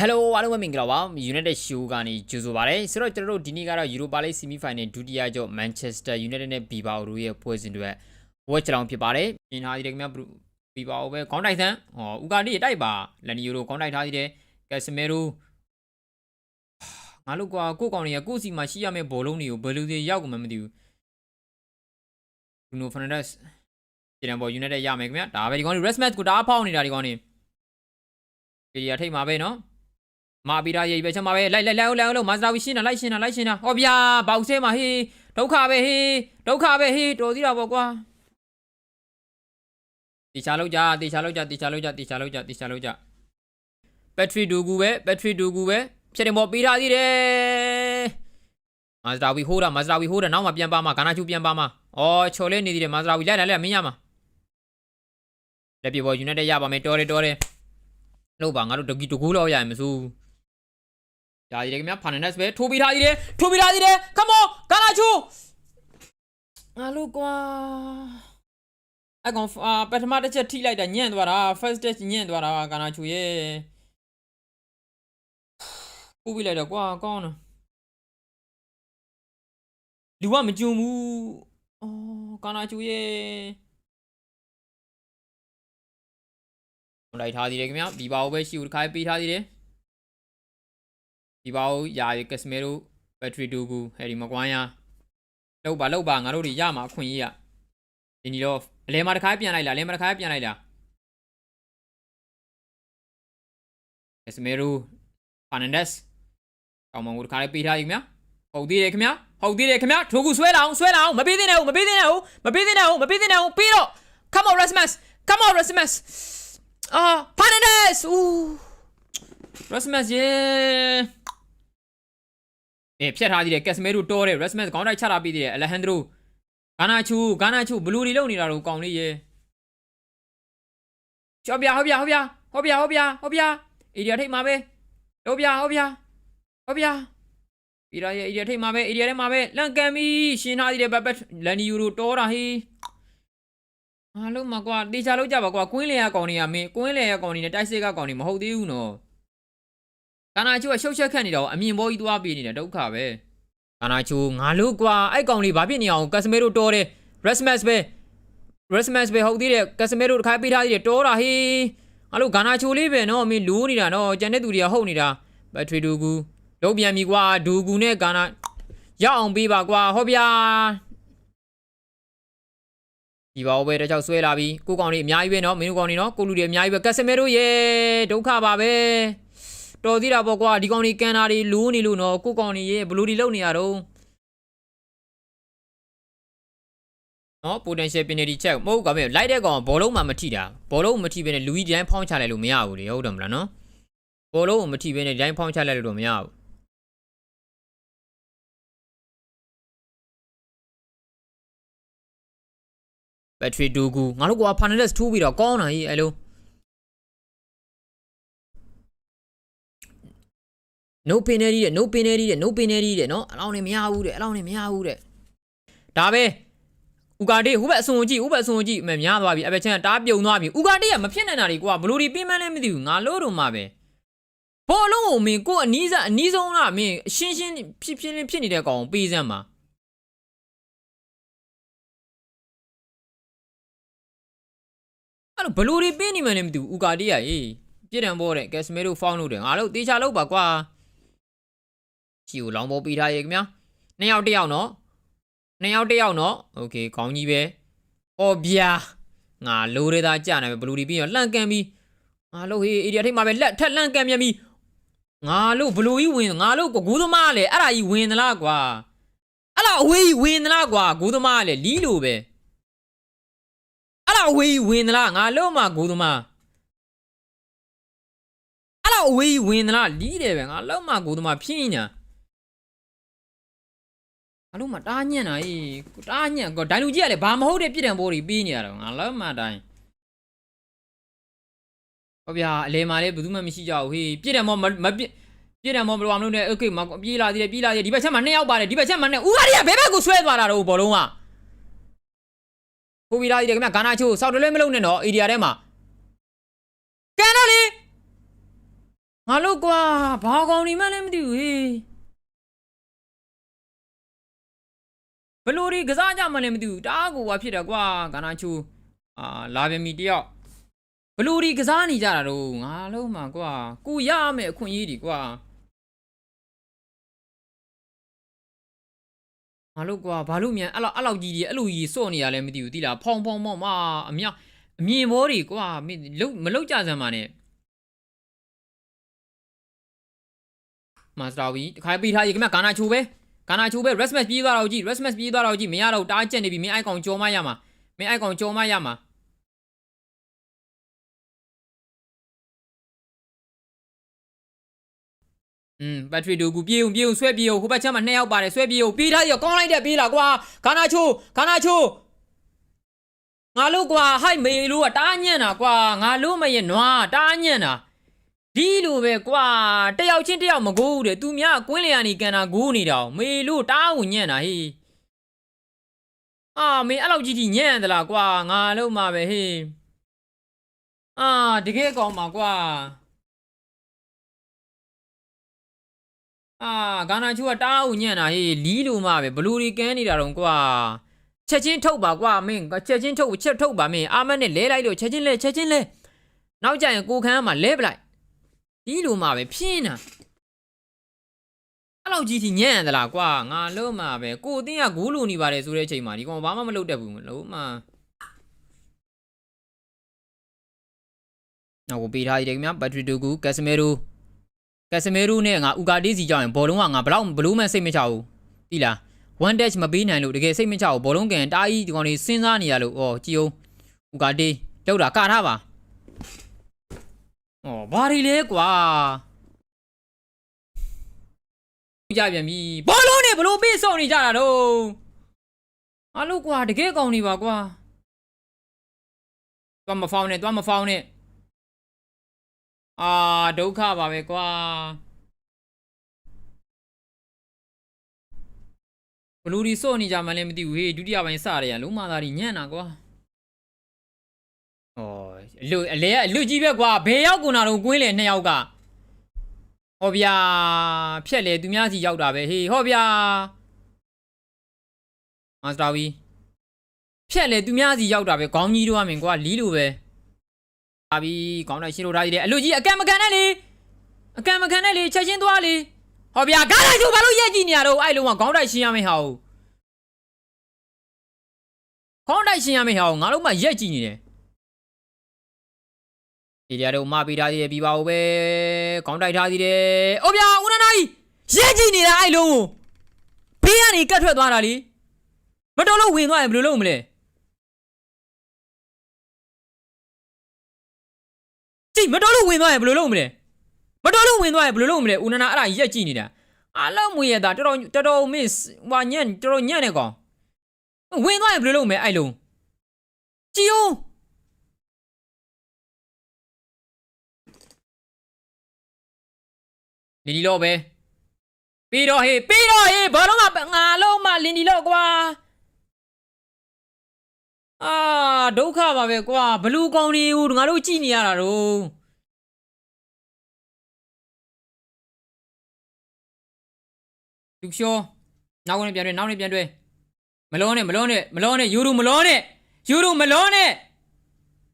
Hello အားလုံးပဲမင်္ဂလာပါ United Show ကနေကြိုဆိုပါရစေဆိုတော့ကျွန်တော်တို့ဒီနေ့ကတော့ Europa League Semi Final ဒုတိယကြော့ Manchester United နဲ့ Bilbao တို့ရဲ့ပွဲစဉ်တွေဝက်ချလောင်ဖြစ်ပါတယ်မြင်ထားသေးတယ်ခင်ဗျာ Bilbao ပဲခေါင်းတိုက်ဆန်းဟောဦးကာတီတိုက်ပါလန်နီယိုတို့ခေါင်းတိုက်ထားသေးတယ် Casemiro ငါတို့ကွာကိုကောင်တွေကကိုစီမှာရှိရမယ့်ဘောလုံးတွေကိုဘယ်လိုတွေရောက်ကုန်မှမသိဘူး Bruno Fernandes ကျန်ပေါ် United ရမယ်ခင်ဗျာဒါပဲဒီကောင်တွေ rest match ကိုတအားဖောင်းနေတာဒီကောင်တွေ Area ထိတ်မှာပဲနော် မာပီရာရေးပဲချက်မှာပဲလိုက်လိုက်လိုက်အောင်လိုက်အောင်မာစတာဝီရှင်းတာလိုက်ရှင်းတာလိုက်ရှင်းတာဟောဗျာဘောက်ဆဲမှာဟေးဒုက္ခပဲဟေးဒုက္ခပဲဟေးတော်သေးတာပေါ့ကွာတေချာလောက်ကြတေချာလောက်ကြတေချာလောက်ကြတေချာလောက်ကြတေချာလောက်ကြဘက်ထရီဒူကူပဲဘက်ထရီဒူကူပဲဖြစ်တယ်မော်ပေးထားသေးတယ်မာစတာဝီဟိုးတာမာစတာဝီဟိုးတာနောက်မှပြန်ပါမှာဂါနာချူပြန်ပါမှာအော်ချော်လေးနေသေးတယ်မာစတာဝီလိုက်လိုက်လိုက်မင်းရမှာလက်ပြပေါ်ယူနိုက်တက်ရပါမယ်တော်တယ်တော်တယ်လို့ပါငါတို့တကီတကူလောက်ရရင်မစိုးဘူး ကြာကြီးတယ်ခင်ဗျာဖာနန်ဒက်စ်ပဲထိုးပြီးထားသေးတယ်ထိုးပြီးထားသေးတယ် come on ကာလာချူငါလို့ကွာအကောင်အာပထမတစ်ချက်ထိလိုက်တာညံ့သွားတာ first test ညံ့သွားတာကာနာချူရဲ့ပူပြီးလိုက်တော့ကွာကောင်းတော့လူကမကြုံဘူးအော်ကာနာချူရဲ့လိုက်ထားသေးတယ်ခင်ဗျာဒီပါကိုပဲရှိဦးတစ်ခါပေးထားသေးတယ် ဒီပါဦးယာရီကက်စမဲရိုဘက်ထရီဒူကူဟယ်ရီမကွိုင်းယာလောက်ပါလောက်ပါငါတို့တွေရမှာအခွင့်အရေးရဒီနီတော့အလဲမှာတစ်ခါပြန်လိုက်လားအလဲမှာတစ်ခါပြန်လိုက်လားကက်စမဲရိုဖာနန်ဒက်စ်ကောင်းမွန်ကိုတစ်ခါလေးပေးထားပြီခင်ဗျာဟုတ်သေးတယ်ခင်ဗျာဟုတ်သေးတယ်ခင်ဗျာထိုးကူဆွဲလာအောင်ဆွဲလာအောင်မပေးသင့်နဲ့ဟုတ်မပေးသင့်နဲ့ဟုတ်မပေးသင့်နဲ့ဟုတ်မပေးသင့်နဲ့ဟုတ်ပြီးတော့ come on Rasmus come on Rasmus အာဖာနန်ဒက်စ်ဦး Rasmus ယေ အေးဖြတ်ထားသေးတယ်ကက်စမဲတို့တော်တယ် Rasmus ခေါင်းတိုက်ချတာပြီးသေးတယ် Alejandro ဂါနာချူဂါနာချူဘလူးတွေလုံနေတာတော့ကောင်းလေးရေကျော်ပြဟုတ်ပြဟုတ်ပြဟုတ်ပြဟုတ်ပြဟုတ်ပြအေရီယာထိတ်မှာပဲဟုတ်ပြဟုတ်ပြဟုတ်ပြပြီးတော့အေရီယာထိတ်မှာပဲအေရီယာထဲမှာပဲလန့်ကန်ပြီရှင်းထားသေးတယ်ဘက်ဘက်လန်နီယူတို့တော်တာဟေးအားလုံးမကွာတေချာလို့ကြပါကွာကွင်းလေရကောင်တွေကမင်းကွင်းလေရကောင်တွေနဲ့တိုက်စစ်ကကောင်တွေမဟုတ်သေးဘူးနော် ကာနာချိုကရှုပ်ချက်ခတ်နေတော့အမြင်ပေါ်ကြီးသွားပြေးနေတဲ့ဒုက္ခပဲကာနာချိုငါလို့ကွာအဲ့ကောင်လေးဘာဖြစ်နေအောင်ကက်စမဲရိုတော်တယ်ရက်စမတ်ပဲရက်စမတ်ပဲဟုတ်သေးတယ်ကက်စမဲရိုတစ်ခါပေးထားသေးတယ်တော်တာဟေးငါလို့ဂါနာချိုလေးပဲနော်မင်းလူးနေတာနော်ကျန်တဲ့သူတွေကဟုတ်နေတာဘက်ထရီဒူကူလုံးပြန်ပြီကွာဒူကူနဲ့ဂါနာရအောင်ပေးပါကွာဟောဗျာဒီပါဦးပဲတခြားဆွဲလာပြီကိုကောင်လေးအများကြီးပဲနော်မင်းတို့ကောင်လေးနော်ကိုလူတွေအများကြီးပဲကက်စမဲရိုရဲ့ဒုက္ခပါပဲ တော်သေးတာပေါ့ကွာဒီကောင်တွေကန်တာတွေလိုးနေလို့နော်ကိုကောင်တွေရေဘလူးဒီလုံနေရတော့နော် potential penalty check မဟုတ်ကမဲ့လိုက်တဲ့ကောင်ဘောလုံးမှမထိတာဘောလုံးမထိဘဲနဲ့လူကြီးတိုင်းဖောင်းချလိုက်လို့မရဘူးလေဟုတ်တယ်မလားနော်ဘောလုံးကိုမထိဘဲနဲ့တိုင်းဖောင်းချလိုက်လို့မရဘူးဘက်ထရီဒူကူငါတို့ကွာဖာနန်ဒက်စ်ထိုးပြီးတော့ကောင်းတာကြီးအဲ့လို no penalty တဲ့ no penalty တဲ့ no penalty တဲ့နော်အလောင်းနေမရဘူးတဲ့အလောင်းနေမရဘူးတဲ့ဒါပဲဥကာတေးဟိုဘက်အစွန်ကြည့်ဟိုဘက်အစွန်ကြည့်အမေများသွားပြီအဘက်ချန်တားပြုံသွားပြီဥကာတေးကမဖြစ်နိုင်တာတွေကွာဘလို့ဒီပြင်းမန်းလည်းမသိဘူးငါလို့တော့မှပဲဘောလုံးကိုမင်းကိုအနီးစားအနီးဆုံးလားမင်းအရှင်းရှင်းဖြစ်ဖြစ်ဖြစ်နေတဲ့ကောင်ကိုပေးစမ်းပါအဲ့တော့ဘလို့ဒီပြင်းနေမှလည်းမသိဘူးဥကာတေးကဟေးပြစ်ဒဏ်ပေါ်တဲ့ကက်စမဲတို့ဖောင်းလို့တယ်ငါတို့တေချာလောက်ပါကွာ ချီကိုလောင်းပေါ်ပေးထားရေခင်ဗျာနှစ်ယောက်တစ်ယောက်နော်နှစ်ယောက်တစ်ယောက်နော်โอเคခေါင်းကြီးပဲဟောဗျာငါလိုရသားကြာနေပဲဘလူးဒီပြီးတော့လှန့်ကန်ပြီးငါလို့ဟေးအေရီယာထိတ်မှာပဲလက်ထက်လှန့်ကန်မြန်ပြီးငါလို့ဘလူးကြီးဝင်ငါလို့ကိုကူးသမားလေအဲ့ဒါကြီးဝင်သလားကွာအဲ့ဒါအဝေးကြီးဝင်သလားကွာကူးသမားလေလီးလို့ပဲအဲ့ဒါအဝေးကြီးဝင်သလားငါလို့မှကူးသမားအဲ့ဒါအဝေးကြီးဝင်သလားလီးတယ်ပဲငါလို့မှကူးသမားဖြင်းညာ အလုံးမတားညံ့တာအေးတားညံ့ကောဒိုင်လူကြီးကလည်းဘာမဟုတ်တဲ့ပြစ်ဒဏ်ပိုးတွေပြီးနေရတော့ငါလည်းမတိုင်းဟောဗျာအလဲမာလေးဘယ်သူမှမရှိကြဘူးဟေးပြစ်ဒဏ်မောမမပြစ်ပြစ်ဒဏ်မောဘယ်လိုအောင်လုပ်နေโอเคမပြေးလာသေးတယ်ပြေးလာသေးတယ်ဒီဘက်ချက်မှာနှစ်ယောက်ပါတယ်ဒီဘက်ချက်မှာနဲ့ဦးကားရီကဘယ်ဘက်ကိုဆွဲသွားတာတော့ဘောလုံးကကိုဗီလာသေးတယ်ခင်ဗျဂါနာချိုးစောက်တလဲမလုံးနဲ့တော့အေရီယာထဲမှာကန်တော့လေ ငါလို့ကွာဘာကောင်ဒီမှလည်းမသိဘူးဟေး ဘလို့ဒီကစားကြမှလည်းမသိဘူးတအားကိုဘာဖြစ်တယ်ကွာကနာချူအာလာပြန်ပြီတယောက်ဘလို့ဒီကစားနေကြတာတော့ငါလုံးမှာကွာကိုရမယ်အခွင့်အရေးဒီကွာငါလို့ကွာဘာလို့မြန်အဲ့လောက်အဲ့လောက်ကြီးကြီးအဲ့လိုကြီးစော့နေရလဲမသိဘူးတိလားဖောင်ဖောင်မောင်မအမြောက်အမြင်ဘောတွေကွာမင်းလုတ်မလုတ်ကြစမ်းပါနဲ့မာစတာဝီတခါပေးထားရေခင်ဗျကာနာချိုပဲ ကာနာချိုပဲ rest match ပြေးသွားတော့ကြည့် rest match ပြေးသွားတော့ကြည့်မရတော့တားကျက်နေပြီမင်းအိုက်ကောင်ကြော်မရမှာမင်းအိုက်ကောင်ကြော်မရမှာอืมဘက်ထရီဒိုကူပြေးအောင်ပြေးအောင်ဆွဲပြေးအောင်ဟိုဘက်ချမ်းမှာနှစ်ယောက်ပါတယ်ဆွဲပြေးအောင်ပြေးထားရကောင်းလိုက်တဲ့ပြေးလာကွာကာနာချိုကာနာချိုငါလို့ကွာဟိုက်မေလို့ကတားညံ့တာကွာငါလို့မရဲ့နွားတားညံ့တာ ဒီလိုပဲကွာတယောက်ချင်းတယောက်မကိုးဘူးတဲ့သူများကွင်းလျာနေကန်တာကိုးနေတော့မေလို့တားဝင်ညံ့တာဟေးအာမေအဲ့လောက်ကြီးကြီးညံ့သလားကွာငါလုံးမှာပဲဟေးအာတကယ်ကောင်းပါကွာအာဂါနာချူကတားဝင်ညံ့တာဟေးလီးလိုမှပဲဘလူဒီကန်းနေတာတော့ကွာချက်ချင်းထုတ်ပါကွာမင်းချက်ချင်းထုတ်ချက်ထုတ်ပါမင်းအာမတ်နဲ့လဲလိုက်လို့ချက်ချင်းလဲချက်ချင်းလဲနောက်ကြရင်ကိုခန်းကမှလဲပလိုက် ဒီလိုမှပဲဖြင်းတာအဲ့လောက်ကြီးထိညံ့သလားကွာငါလုံးမှာပဲကိုအတင်းကဂိုးလိုနေပါတယ်ဆိုတဲ့အချိန်မှာဒီကောင်ဘာမှမလုပ်တတ်ဘူးမလို့မှနောက်ကိုပေးထားရတယ်ခင်ဗျာဘတ်ထရီတူကူကက်စမဲရိုကက်စမဲရိုနဲ့ငါဥကာတေးစီကြောင်းရင်ဘောလုံးကငါဘလောက်ဘလို့မှစိတ်မချဘူးတိလား one dash မပေးနိုင်လို့တကယ်စိတ်မချဘူးဘောလုံးကန်တားကြီးဒီကောင်လေးစဉ်းစားနေရလို့ဩကြည်အောင်ဥကာတေးလောက်တာကထားပါ ဩဘာတွေလဲကွာကြပြန်ပြီဘောလုံးနဲ့ဘလို့ပေးစုံနေကြတာတော့အလို့ကွာတကယ်ကောင်းနေပါကွာသွားမဖောင်းနဲ့သွားမဖောင်းနဲ့အာဒုက္ခပါပဲကွာဘလူဒီစော့နေကြမှလည်းမသိဘူးဟေးဒုတိယပိုင်းစရရလုံးမသားကြီးညံ့တာကွာဩ အလူအလဲကအလူကြီးပဲကွာဘယ်ရောက်ကုန်တာတော့ကွင်းလေနှစ်ယောက်ကဟောဗျာဖြက်လေသူများစီရောက်တာပဲဟေးဟောဗျာမစတာဝီဖြက်လေသူများစီရောက်တာပဲခေါင်းကြီးတို့ကမင်ကွာလီးလိုပဲပါပြီခေါင်းလိုက်ရှင်းလို့ထားသေးတယ်အလူကြီးအကန့်မကန်နဲ့လေအကန့်မကန်နဲ့လေချက်ချင်းသွားလေဟောဗျာကားလိုက်ချိုးဘာလို့ရက်ကြည့်နေရတော့အဲ့လုံးကခေါင်းတိုက်ရှင်းရမယ့်ဟာကိုခေါင်းတိုက်ရှင်းရမယ့်ဟာကိုငါတို့မှရက်ကြည့်နေတယ် ဒီကြတော့မပေးထားသေးတယ်ပြီးပါဦးပဲခေါင်းတိုက်ထားသေးတယ်။အိုဗျာဦးနနာကြီးရဲကြည့်နေတာအဲ့လုံးကိုဘေးကနေကတ်ထွက်သွားတာလေမတော်လို့ဝင်သွားရင်ဘယ်လိုလုပ်မလဲကြည့်မတော်လို့ဝင်သွားရင်ဘယ်လိုလုပ်မလဲမတော်လို့ဝင်သွားရင်ဘယ်လိုလုပ်မလဲဦးနနာအဲ့ဒါရက်ကြည့်နေတာအလုံးမွေရတာတော်တော်တော်တော်မစ်ဟွာညံ့တော်တော်ညံ့နေကောင်ဝင်သွားရင်ဘယ်လိုလုပ်မလဲအဲ့လုံးကြည့်ဦး လင်းဒီလော့ပဲပြီးတော့ဟေးပြီးတော့ဟေးဘာလို့ငါငါလုံးမလင်းဒီလော့ကွာအာဒုက္ခပါပဲကွာဘလူးကောင်းနေဦးငါတို့ကြည်နေရတာတော့လူရှောနောက်ကနေပြန်တွေ့နောက်နေပြန်တွေ့မလုံးနဲ့မလုံးနဲ့မလုံးနဲ့ယူရူမလုံးနဲ့ယူရူမလုံးနဲ့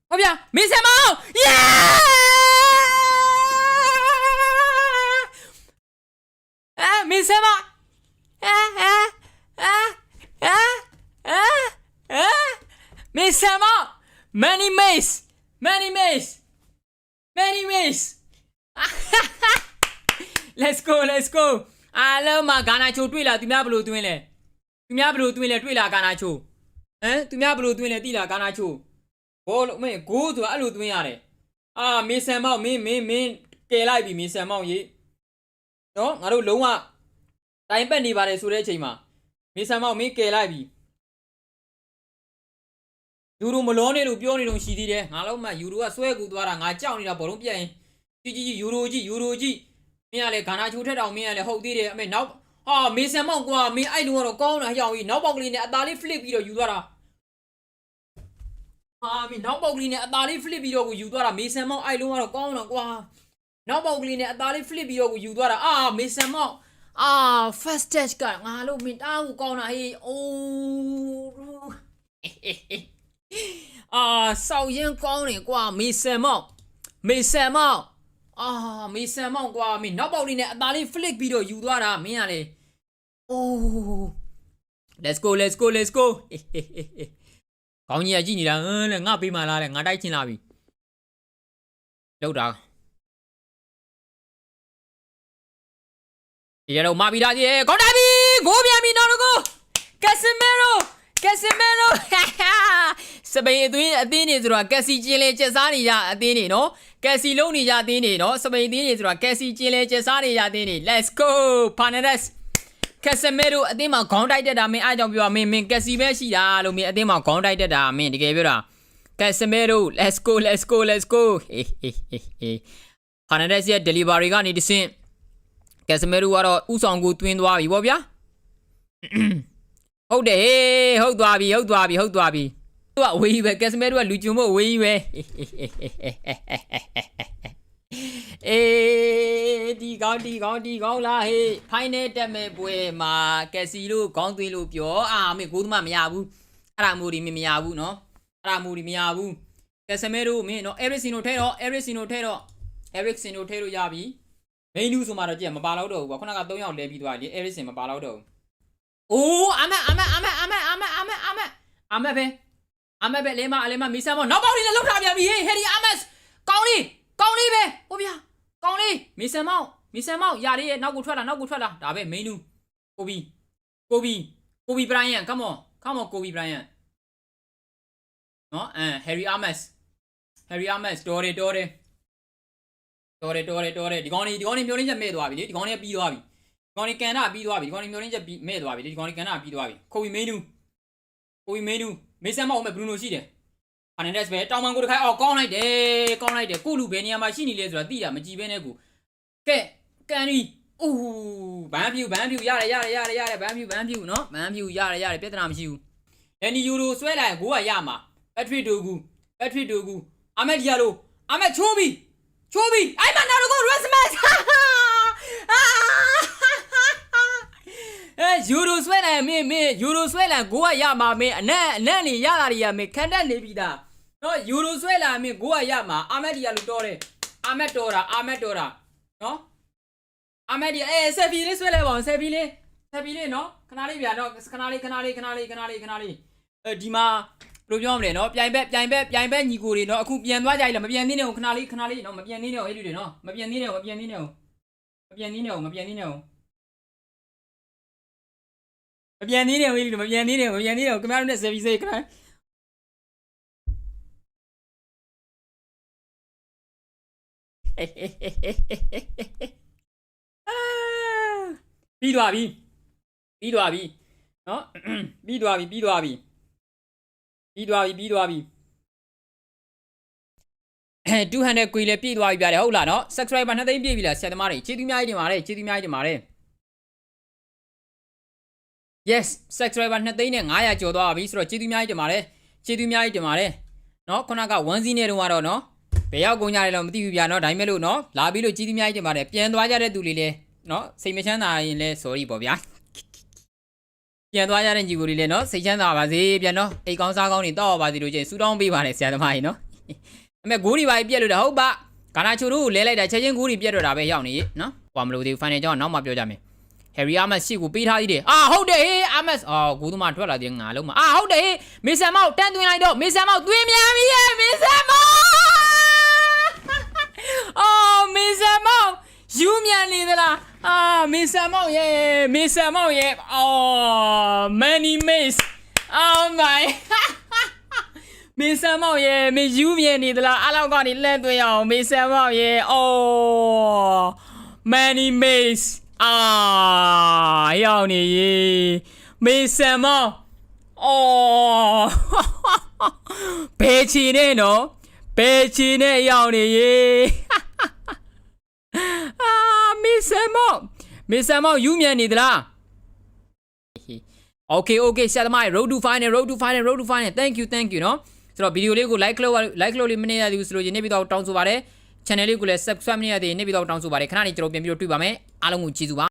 ဟုတ်ဗျာမင်းဆမောင်းယေ many maze many maze many maze let's go let's go အားလုံးမှာဂါနာချိုတွေ့လာသူများဘယ်လိုတွင်းလဲသူများဘယ်လိုတွင်းလဲတွေ့လာဂါနာချိုဟမ်သူများဘယ်လိုတွင်းလဲတိလာဂါနာချိုဘောလို့မင်းဂိုးဆိုတာအဲ့လိုတွင်းရတယ်အာမေဆန်မောက်မင်းမင်းမင်းကယ်လိုက်ပြီမေဆန်မောက်ရေးနော်ငါတို့လုံးဝတိုင်ပတ်နေပါတယ်ဆိုတဲ့အချိန်မှာမေဆန်မောက်မင်းကယ်လိုက်ပြီ ယူရိုမလောနေလို့ပြောနေတော့ရှိသေးတယ်ငါလုံးမှယူရိုကဆွဲကူသွားတာငါကြောက်နေတာဘောလုံးပြတ်ရင်ကြီးကြီးကြီးယူရိုကြီးယူရိုကြီးမင်းကလည်းဂါနာချိုထက်တောင်မင်းကလည်းဟုတ်သေးတယ်အမေနောက်ဟာမေဆန်မောက်ကွာမင်းအဲ့လုံးကတော့ကောင်းတာဟျောင်းကြီးနောက်ပေါက်ကလေးနဲ့အသားလေး flip ပြီးတော့ယူသွားတာဟာမင်းနောက်ပေါက်ကလေးနဲ့အသားလေး flip ပြီးတော့ကိုယူသွားတာမေဆန်မောက်အဲ့လုံးကတော့ကောင်းတာကွာနောက်ပေါက်ကလေးနဲ့အသားလေး flip ပြီးတော့ကိုယူသွားတာအာမေဆန်မောက်အာ first touch ကငါလို့မင်းတားကိုကောင်းတာဟေးအိုး အာစောက်ရင်ကောင်းတယ်ကွာမေဆန်မောက်မေဆန်မောက်အာမေဆန်မောက်ကွာမင်းနောက်ပေါက်လေးနဲ့အသားလေး flip ပြီးတော့ယူသွားတာမင်းကလေအိုး let's go let's go let's go ကောင်းကြီးကကြည့်နေတာဟမ်လေငါပေးမှလားလေငါတိုက်ချင်လာပြီလောက်တာဒီရတော့မာပီတာကြီးကောင်းတိုက်ပြီဂိုးပြန်ပြီနောက်တော့ကိုကက်စမီရို ကက်စမီရိုစပိန်အသင်းအသင်းနေဆိုတော့ကက်စီကျင်းလဲကျက်စားနေကြအသင်းနေနော်ကက်စီလုံးနေကြအသင်းနေနော်စပိန်အသင်းနေဆိုတော့ကက်စီကျင်းလဲကျက်စားနေကြအသင်းနေ let's go Fernandes ကက်ဆမီရိုအသင်းမှာခေါင်းတိုက်တက်တာမင်းအားကြောင့်ပြောမင်းမင်းကက်စီပဲရှိတာလို့မင်းအသင်းမှာခေါင်းတိုက်တက်တာမင်းတကယ်ပြောတာကက်ဆမီရို let's go let's go let's go ဟေးဟေးဟေးဟေးဖာနန်ဒက်စ်ရဲ့ delivery ကနေတဆင့်ကက်ဆမီရိုကတော့ဥဆောင်ကိုတွင်းသွားပြီဗောဗျာ ဟုတ်တယ်ဟေးဟုတ်သွားပြီဟုတ်သွားပြီဟုတ်သွားပြီသူကအဝေးကြီးပဲကက်စမဲတို့ကလူကျုံမို့အဝေးကြီးပဲအေးဒီကောင်းဒီကောင်းဒီကောင်းလားဟေးဖိုင်နယ်တက်မဲ့ပွဲမှာကက်စီလို့ခေါင်းသွင်းလို့ပြောအာမေကိုသမားမရဘူးအဲ့ဒါမျိုးဒီမမရဘူးနော်အဲ့ဒါမျိုးဒီမရဘူးကက်စမဲတို့မင်းနော်အဲရစ်စင်တို့ထဲတော့အဲရစ်စင်တို့ထဲတော့အဲရစ်စင်တို့ထဲလို့ရပြီမိန်လူဆိုမှတော့ကြည့်မပါတော့တော့ဘူးကွာခုနက3ယောက်လဲပြီးသွားလေအဲရစ်စင်မပါတော့တော့ဘူး အိုးအမအမအမအမအမအမအမအမပဲအမပဲလေမအလေမမီဆာမောနောက်ပေါက်လေးလည်းလောက်ထားပြန်ပြီဟေးဟယ်ရီအမတ်ကောင်းလေးကောင်းလေးပဲဟိုဗျာကောင်းလေးမီဆာမောင်မီဆာမောင်ယာလေးရဲ့နောက်ကိုထွက်လာနောက်ကိုထွက်လာဒါပဲမိန်နူးကိုဘီကိုဘီကိုဘီဘရိုင်ယန် come on come on ကိုဘီဘရိုင်ယန်နော်အဲဟယ်ရီအမတ်ဟယ်ရီအမတ်တော်တယ်တော်တယ်တော်တယ်တော်တယ်တော်တယ်ဒီကောင်လေးဒီကောင်လေးမျိုးရင်းချက်မဲ့သွားပြီလေဒီကောင်လေးပြီးသွားပြီဒီ ကောင်လေးကန်တာပြီးသွားပြီဒီကောင်လေးမျိုးရင်းချက်ပြီးမဲ့သွားပြီလေဒီကောင်လေးကန်တာပြီးသွားပြီကိုဘီမိန်နူးကိုဘီမိန်နူးမေဆန်မောင်မဲ့ဘရူနိုရှိတယ်ဖာနန်ဒက်စ်ပဲတောင်မန်ကိုတခိုင်းအော်ကောင်းလိုက်တယ်ကောင်းလိုက်တယ်ကိုလူဘယ်နေရာမှာရှိနေလဲဆိုတာသိတာမကြည့်ဘဲနဲ့ကိုကဲကန်ဒီအိုးဘန်ဖြူဘန်ဖြူရတယ်ရတယ်ရတယ်ရတယ်ဘန်ဖြူဘန်ဖြူနော်ဘန်ဖြူရတယ်ရတယ်ပြဿနာမရှိဘူးလန်နီယူရိုဆွဲလိုက်ကိုကရမှာပက်ထရစ်ဒိုဂူပက်ထရစ်ဒိုဂူအာမက်ဒီယာလိုအာမက်ချိုးပြီချိုးပြီအဲ့မှာနောက်တော့ကိုရက်စမတ်အဲ ယူရိုဆွဲလိုက်မင်းမင်းယူရိုဆွဲလိုက်ကိုကရမှာမင်းအနက်အနက်နေရတာတွေရမင်းခံတတ်နေပြီသားနော်ယူရိုဆွဲလာမင်းကိုကရမှာအာမက်ဒီယာလိုတော်တယ်အာမက်တော်တာအာမက်တော်တာနော်အမေဒီအေးဆက်ဖီလေးဆွဲလဲပါအောင်ဆက်ဖီလေးဆက်ဖီလေးနော်ခဏလေးဗျာနော်ခဏလေးခဏလေးခဏလေးခဏလေးခဏလေးအဲဒီမှာဘယ်လိုပြောမလဲနော်ပြိုင်ဘက်ပြိုင်ဘက်ပြိုင်ဘက်ညီကိုတွေနော်အခုပြန်သွားကြပြီလားမပြန်သေးနဲ့ဦးခဏလေးခဏလေးနော်မပြန်သေးနဲ့ဦးအဲ့လူတွေနော်မပြန်သေးနဲ့ဦးမပြန်သေးနဲ့ဦးမပြန်သေးနဲ့ဦးမပြန်သေးနဲ့ဦး မပြန်သေးနဲ့ဦးအဲ့လူတွေမပြန်သေးနဲ့ဦးမပြန်သေးနဲ့ဦးခင်ဗျားတို့နဲ့ဆက်ဖီစေးခဏပြီးသွားပြီပြီးသွားပြီနော်ပြီးသွားပြီပြီးသွားပြီပြီးသွားပြီပြီးသွားပြီအဲ200ကွေလည်းပြည့်သွားပြီဗျာလေဟုတ်လားနော် subscriber နှစ်သိန်းပြည့်ပြီလားဆရာသမားတွေကျေးဇူးအများကြီးတင်ပါတယ်ကျေးဇူးအများကြီးတင်ပါတယ် yes subscriber နှစ်သိန်းနဲ့900ကျော်သွားပြီဆိုတော့ကျေးဇူးအများကြီးတင်ပါတယ်ကျေးဇူးအများကြီးတင်ပါတယ်နော်ခုနက1စီးနဲ့တုန်းကတော့နော်ဘယ်ရောက်ကုန်ကြတယ်လို့မသိဘူးဗျာနော်ဒါပေမဲ့လို့နော်လာပြီးလို့ကျေးဇူးအများကြီးတင်ပါတယ်ပြန်သွားကြတဲ့သူတွေလည်းနော်စိတ်မချမ်းသာရင်လည်း sorry ပေါ့ဗျာပြန်သွားကြတဲ့ညီကိုတွေလည်းနော်စိတ်ချမ်းသာပါစေပြန်နော်အိတ်ကောင်းစားကောင်းတွေတောက်ပါစေလို့ချင်းဆူတောင်းပေးပါတယ်ဆရာသမားကြီးနော်အမေဂိုးတွေပါပြက်လို့တာဟုတ်ပါကာနာချိုတို့ကိုလဲလိုက်တာချက်ချင်းဂိုးတွေပြက်တော့တာပဲရောက်နေနော်ဟွာမလို့သေးဘူး final ကြောင်းနောက်မှပြောကြမယ် Harry Amos ရှိကိုပေးထားသေးတယ်အာဟုတ်တယ်ဟေး Amos အော်ဂိုးသမားထွက်လာသေးငါလုံးမအာဟုတ်တယ်ဟေးမေဆန်မောက်တန်းသွင်းလိုက်တော့မေဆန်မောက်သွင်းမြန်ပြီဟဲ့မေဆန်မောက်အော်မေဆန်မောက်ယူမြန်နေသလားအာမေဆန်မောက်ရဲ့မေဆန်မောက်ရဲ့အော် many miss oh my မေဆန်မောက်ရဲ့မေယူမြန်နေသလားအလောက်ကနေလှမ်းသွင်းရအောင်မေဆန်မောက်ရဲ့အော် many miss အာရောက်နေရေမေဆန်မောအော်ဘယ်ချီနဲ့နော်ဘယ်ချီနဲ့ရောက်နေရေအာမေဆန်မောမေဆန်မောယူမြန်နေသလား Okay okay ဆရာသမား road to final road to final road to final thank you thank you နော်ဆိုတော့ဗီဒီယိုလေးကို like လုပ် like လုပ်လေးမနေရသေးဘူးဆိုလို့ရနေပြီးတော့တောင်းဆိုပါတယ် channel လေးကိုလည်း subscribe မရသေးရင်နေ့ပြီးတော့တောင်းဆိုပါတယ်ခဏနေကျွန်တော်ပြန်ပြီးတော့တွေ့ပါမယ်အားလုံးကိုကျေးဇူးပါ